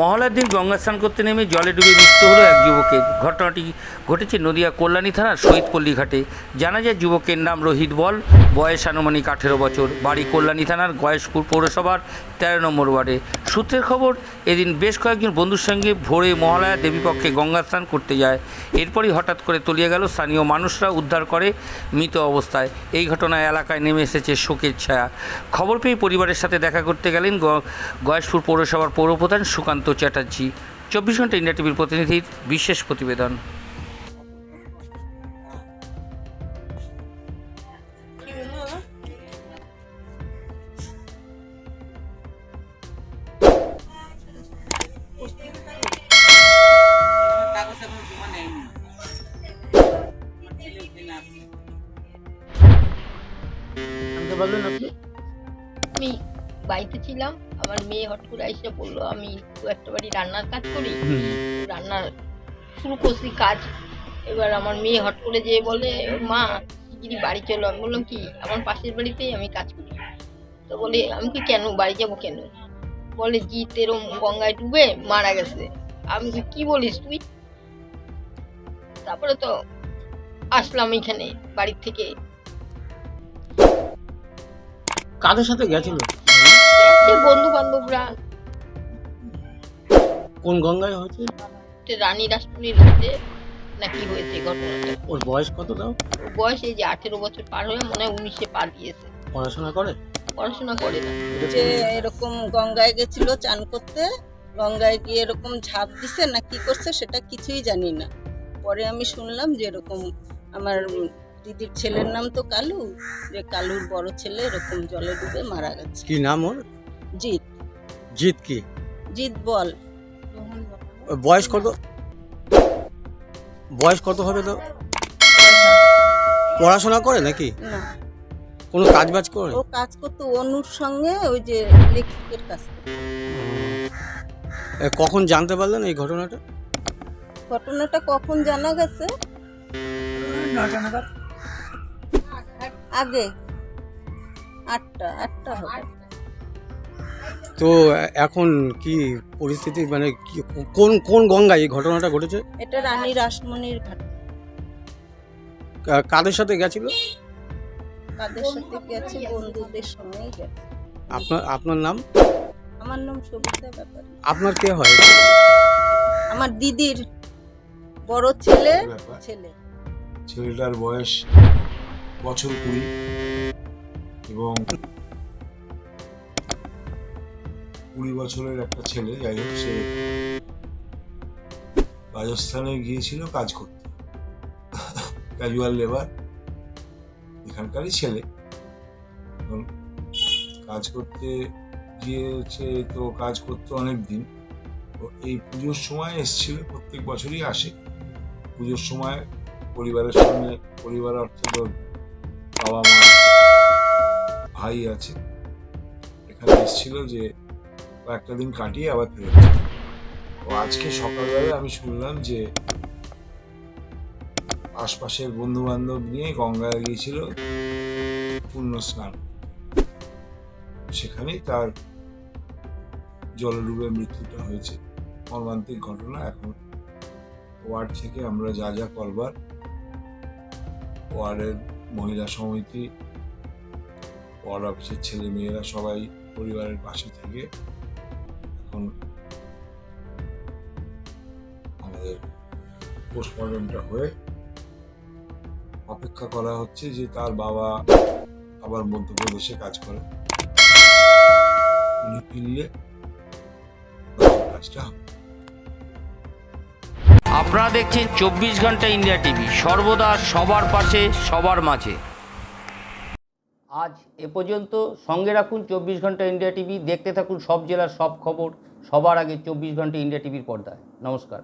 মহলার দিন গঙ্গা স্নান করতে নেমে জলে ডুবে মৃত্যু হলো এক যুবকের। ঘটনাটি ঘটেছে নদিয়া কল্যাণী থানার শহীদপল্লী ঘাটে। জানা যায় যুবকের নাম রোহিত বল, বয়স আনুমানিক আঠেরো বছর। বাড়ি কল্যাণী থানার গয়েশপুর পৌরসভার তেরো নম্বর ওয়ার্ডে। সূত্রের খবর, এদিন বেশ কয়েকজন বন্ধুর সঙ্গে ভোরে মহালয়া দেবীপক্ষে গঙ্গা স্নান করতে যায়। এরপরই হঠাৎ করে তলিয়ে গেল, স্থানীয় মানুষরা উদ্ধার করে মৃত অবস্থায়। এই ঘটনায় এলাকায় নেমে এসেছে শোকের ছায়া। খবর পেয়ে পরিবারের সাথে দেখা করতে গেলেন গয়েশপুর পৌরসভার পৌরপ্রধান সুকান্ত চ্যাটার্জি চব্বিশ ঘণ্টা ইন্ডিয়া টিভির প্রতিনিধির বিশেষ প্রতিবেদন। আমি বাড়িতে ছিলাম আমার মেয়ে হট করে এসে বলল আমি একটা বাড়ি রান্নার কাজ করি। রান্নার শুরু করছি কাজ। এবার আমার মেয়ে হট করে যেয়ে বলে মা শিগগিরি বাড়ি চলো। আমি বললাম কি? আমার পাশের বাড়িতেই আমি কাজ করি? তো বলে আমি কি কেন বাড়ি যাব কেন? বলে জিৎ এরম গঙ্গায় ডুবে মারা গেছে। আমি কি বলিস তুই? তারপরে তো আসলাম এখানে বাড়ির থেকে। কাদের সাথে গেছিল? বন্ধু বান্ধবরা কোন গঙ্গায় হয়েছে? রানী রাষ্ট্রনীর মধ্যে নাকি হয়েছে ঘটনাটা? ওর বয়স কত দাও ওর বয়স এই যে আঠেরো বছর পার হয়ে মনে হয় উনিশে পা দিয়েছে পড়াশোনা করে? পড়াশোনা করে না। যে এরকম গঙ্গায় গেছিল চান করতে গঙ্গায় গিয়ে এরকম ঝাঁপ দিছে না কি করছে সেটা কিছুই জানি না। পরে আমি শুনলাম যে এরকম আমার দিদির ছেলের নাম তো কালু যে কালুর বড় ছেলে এরকম জলে ডুবে মারা গেছে। কি নাম ওর? জিৎ জিৎ কি? জিৎ বল। বয়স কত? বয়স কত হবে তো পড়াশোনা করে নাকি? না। কোনো কাজ বাজ করে? ও কাজ করতো অনুর সঙ্গে ওই যে লেখিকের কাজ কখন জানতে পারলেন এই ঘটনাটা? ঘটনাটা কখন জানা গেছে? আগে। আটটা আটটা হবে। তো এখন কি পরিস্থিতি মানে কি কোন কোন গঙ্গায় এই ঘটনাটা ঘটেছে? এটা রানী রাসমণির ঘাট। কা- কাদের সাথে গেছিল? কাদের সাথে গেছে বন্ধুদের সঙ্গেই গেছে। আপনার আপনার নাম? আমার নাম সবিতা ব্যাপারী। আপনার কে হয়? আমার দিদির বড় ছেলে ব্যাপার। ছেলে। ছেলেটার বয়স বছর কুড়ি। এবং কুড়ি বছরের একটা ছেলে, যাই হোক সে রাজস্থানে গিয়েছিল কাজ করতে। ক্যাজুয়াল লেবার এখানকারই ছেলে। কাজ করতে গিয়েছে তো কাজ করতে অনেক দিন তো এই পুজোর সময় এসেছিল, প্রত্যেক বছরই আসে। পুজোর সময় পরিবারের সঙ্গে, পরিবার অর্থে তোর বাবা মা ভাই আছে। এখানে এসেছিল যে কয়েকটা দিন কাটিয়ে আবার যাবে। তো আজকে সকালবেলা আমি শুনলাম যে আশপাশের বন্ধু বান্ধব নিয়ে গঙ্গায় গিয়েছিল পূর্ণ স্নান সেখানেই তার জলে ডুবে মৃত্যুটা হয়েছে মর্মান্তিক ঘটনা এখন ওয়ার্ড থেকে আমরা যা যা করবার, ওয়ার্ডের মহিলা সমিতি, ওয়ার্ড অফিসের ছেলে মেয়েরা সবাই পরিবারের পাশে থেকে আমাদের পোস্টমর্টমটা হয়ে অপেক্ষা করা হচ্ছে যে তার বাবা আবার মধ্যপ্রদেশে কাজ করে। উনি ফিরলে কাজটা আপনারা দেখছেন চব্বিশ ঘণ্টা ইন্ডিয়া টিভি। সর্বদা সবার পাশে সবার মাঝে। আজ এ পর্যন্ত সঙ্গে রাখুন চব্বিশ ঘণ্টা ইন্ডিয়া টিভি। দেখতে থাকুন সব জেলার সব খবর। সবার আগে চব্বিশ ঘণ্টা ইন্ডিয়া টিভির পর্দায়। নমস্কার।